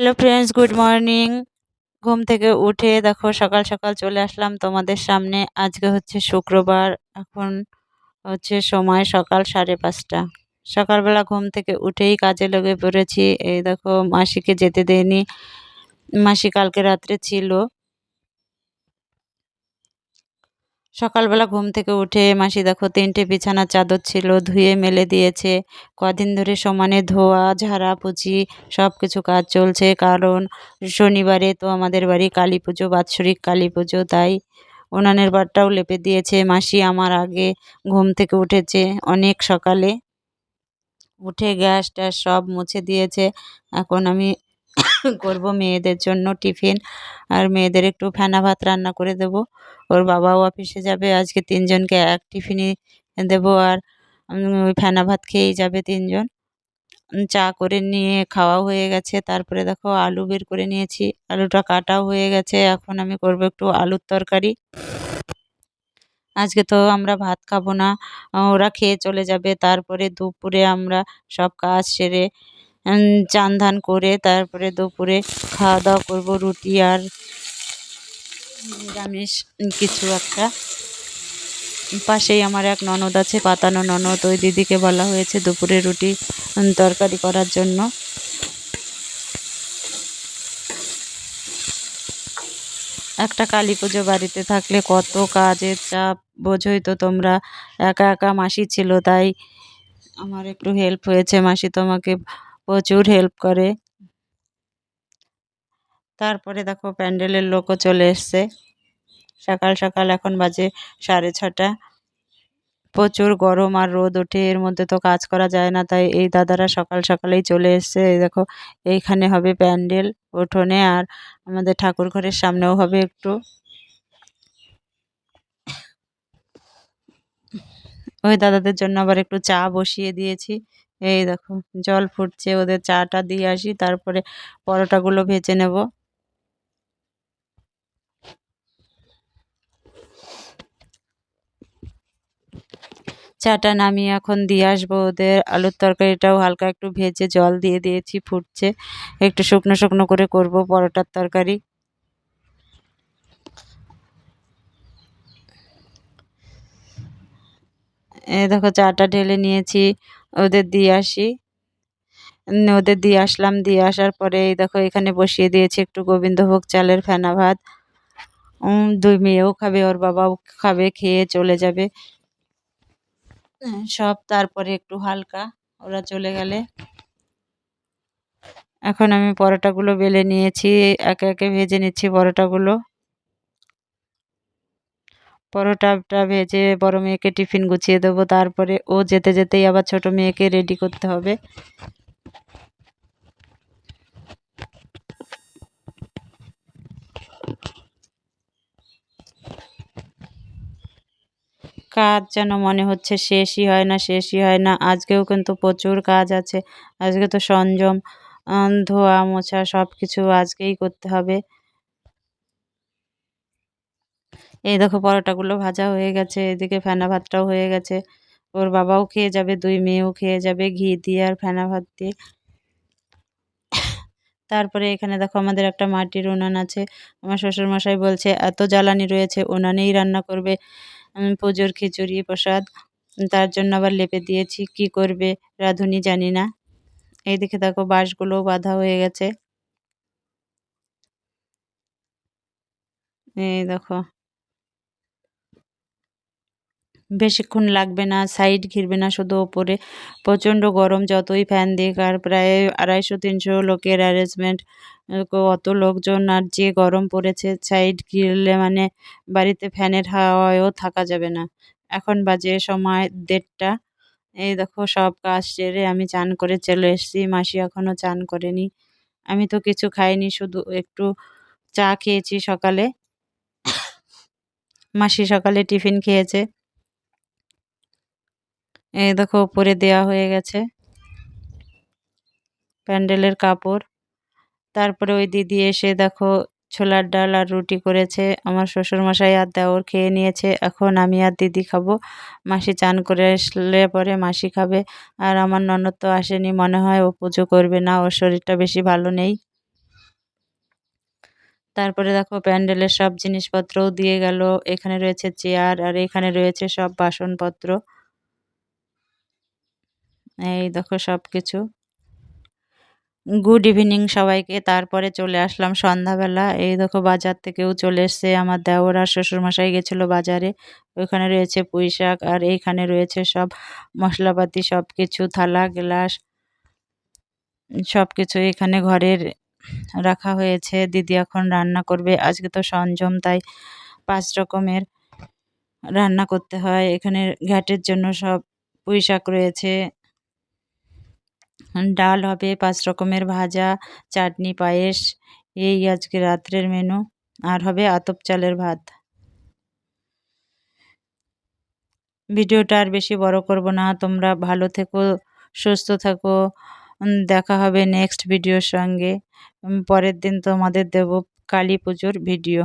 Hello friends good morning ঘুম থেকে উঠে দেখো সকাল সকাল চলে আসলাম তোমাদের সামনে। আজকে হচ্ছে শুক্রবার, এখন হচ্ছে সময় সকাল সাড়ে পাঁচটা। সকালবেলা ঘুম থেকে উঠেই কাজে লেগে পড়েছি। এই দেখো মাসিকে যেতে দেয়নি। মাসি কালকে রাত্রে ছিল। সকালবেলা ঘুম থেকে উঠে মাসি দেখো তিনটে বিছানার চাদর ছিল, ধুয়ে মেলে দিয়েছে। কদিন ধরে সমানে ধোয়া, ঝাড়া পুচি সব কিছু কাজ চলছে। কারণ শনিবারে তো আমাদের বাড়ি কালী পুজো, বাৎসরিক কালী পুজো, তাই উনানের বারটাও লেপে দিয়েছে। মাসি আমার আগে ঘুম থেকে উঠেছে অনেক সকালে। উঠে গ্যাস ট্যাস সব মুছে দিয়েছে। এখন আমি করব মেয়েদের জন্য টিফিন। আর মেয়েদের একটু ফেনা ভাত রান্না করে দেব। ওর বাবাও অফিসে যাবে, আজকে তিনজনকে এক টিফিনই দেব। আর ফেনা ভাত খেয়েই যাবে তিনজন। চা করে নিয়ে খাওয়া হয়ে গেছে। তারপরে দেখো আলু বের করে নিয়েছি। আলুটা কাটাও হয়ে গেছে। এখন আমি করব একটু আলুর তরকারি। আজকে তো আমরা ভাত খাব না। ওরা খেয়ে চলে যাবে। তারপরে দুপুরে আমরা সব কাজ সেরে চান ধান করে তারপরে দুপুরে খাওয়া দাওয়া করব, রুটি আর নিরামিষ, কিছু একটা। পাশেই আমার এক ননদ আছে, পাতানো ননদ, ওই দিদিকে বলা হয়েছে দুপুরে রুটি তরকারি করার জন্য। একটা কালী পুজো বাড়িতে থাকলে কত কাজের চাপ, বোঝোই তো তোমরা। একা একা মাসি ছিল, তাই আমার একটু হেল্প হয়েছে। মাসি তোমাকে প্রচুর হেল্প করে। তারপরে দেখো প্যান্ডেলের লোকও চলে এসছে। সকাল সকাল এখন বাজে সাড়ে ছটা। প্রচুর গরম আর রোদ ওঠে, এর মধ্যে তো কাজ করা যায় না, তাই এই দাদারা সকাল সকালেই চলে এসছে। এই দেখো, এইখানে হবে প্যান্ডেল উঠোনে আর আমাদের ঠাকুর ঘরের সামনেও হবে একটু। ওই দাদাদের জন্য আবার একটু চা বসিয়ে দিয়েছি। এই দেখো, জল ফুটছে, ওদের চাটা দিয়ে আসি, তারপরে পরোটাগুলো ভেজে নেব। চাটা নামিয়ে এখন দিয়ে আসব ওদের। আলুর তরকারিটাও হালকা একটু ভেজে জল দিয়ে দিয়েছি, ফুটছে। একটু শুকনো শুকনো করে করব পরোটার তরকারি। দেখো চাটা ঢেলে নিয়েছি, ওদের দিয়ে আসি। ওদের দিয়ে আসলাম, দিয়ে আসার পরে দেখো এখানে বসিয়ে দিয়েছি একটু গোবিন্দভোগ চালের ফেনা ভাত। দুই মেয়েও খাবে, ওর বাবাও খাবে, খেয়ে চলে যাবে। সব তারপরে একটু হালকা, ওরা চলে গেলে। এখন আমি পরোটাগুলো বেলে নিয়েছি, একে একে ভেজে নিচ্ছি পরোটাগুলো। পরোটাটা ভেজে বড় মেয়েকে টিফিন গুছিয়ে দেবো, তারপরে ও যেতে যেতেই আবার ছোট মেয়েকে রেডি করতে হবে। কাজ যেন মনে হচ্ছে শেষই হয় না, শেষই হয় না। আজকেও কিন্তু প্রচুর কাজ আছে। আজকে তো সরঞ্জাম ধোয়া মোছা সব কিছু আজকেই করতে হবে। এই দেখো পরোটাগুলো ভাজা হয়ে গেছে, এদিকে ফেনা ভাতটাও হয়ে গেছে। ওর বাবাও খেয়ে যাবে, দুই মেয়েও খেয়ে যাবে ঘি দিয়ে আর ফেনা ভাত দিয়ে। তারপরে এখানে দেখো আমাদের একটা মাটির উনান আছে। আমার শ্বশুরমশাই বলছে, এত জ্বালানি রয়েছে, উনানেই রান্না করবে পুজোর খিচুড়ি, প্রসাদ। তার জন্য আবার লেপে দিয়েছি, কি করবে রাঁধুনি জানি না। এইদিকে দেখো বাঁশগুলোও বাঁধা হয়ে গেছে। এই দেখো। বেশিক্ষণ লাগবে না সাইড ঘিরবে না, শুধু ওপরে। প্রচণ্ড গরম, যতই ফ্যান দিক, আর প্রায় আড়াইশো, তিনশো লোকের অ্যারেঞ্জমেন্ট অত লোকজন, আর যে গরম পড়েছে সাইড ঘিরলে মানে বাড়িতে ফ্যানের হাওয়ায়ও থাকা যাবে না। এখন বাজে সময় দেড়টা। এই দেখো, সব কাজ সেরে আমি চান করে চলে এসেছি, মাসি এখনও চান করেনি। আমি তো কিছু খাইনি, শুধু একটু চা খেয়েছি সকালে। মাসি সকালে টিফিন খেয়েছে। এই দেখো, উপরে দেয়া হয়ে গেছে প্যান্ডেলের কাপড়। তারপরে ওই দিদি এসে দেখো, ছোলার ডাল আর রুটি করেছে। আমার শ্বশুর মশাই আর দেওর খেয়ে নিয়েছে। এখন আমি আর দিদি খাব। মাসি চান করে আসলে পরে মাসি খাবে। আর আমার ননদ তো আসেনি, মনে হয় ও পুজো করবে না, ওর শরীরটা বেশি ভালো নেই। তারপরে দেখো, প্যান্ডেলের সব জিনিসপত্রও দিয়ে গেল। এখানে রয়েছে চেয়ার আর এখানে রয়েছে সব বাসনপত্র। এই দেখো সব কিছু গুড ইভিনিং সবাইকে, তারপরে চলে আসলাম সন্ধ্যাবেলা। এই দেখো বাজার থেকেও চলে এসছে আমার দেওর আর শ্বশুরমশাই গেছিল বাজারে। ওইখানে রয়েছে পুঁই শাক আর এইখানে রয়েছে সব মশলাপাতি সব কিছু থালা, গ্লাস সব কিছু এখানে ঘরের রাখা হয়েছে। দিদি এখন রান্না করবে, আজকে তো সঞ্জম, তাই পাঁচ রকমের রান্না করতে হয়। এখানে ঘ্যাটের জন্য সব পুঁই শাক রয়েছে। ডাল হবে, পাঁচ রকমের ভাজা, চাটনি, পায়েস, এই আজকে রাত্রের মেনু আর হবে আতপ চালের ভাত। ভিডিওটা আর বেশি বড় করব না, তোমরা ভালো থেকো, সুস্থ থাকো দেখা হবে নেক্সট ভিডিওর সঙ্গে। পরের দিন তোমাদের দেব কালী পুজোর ভিডিও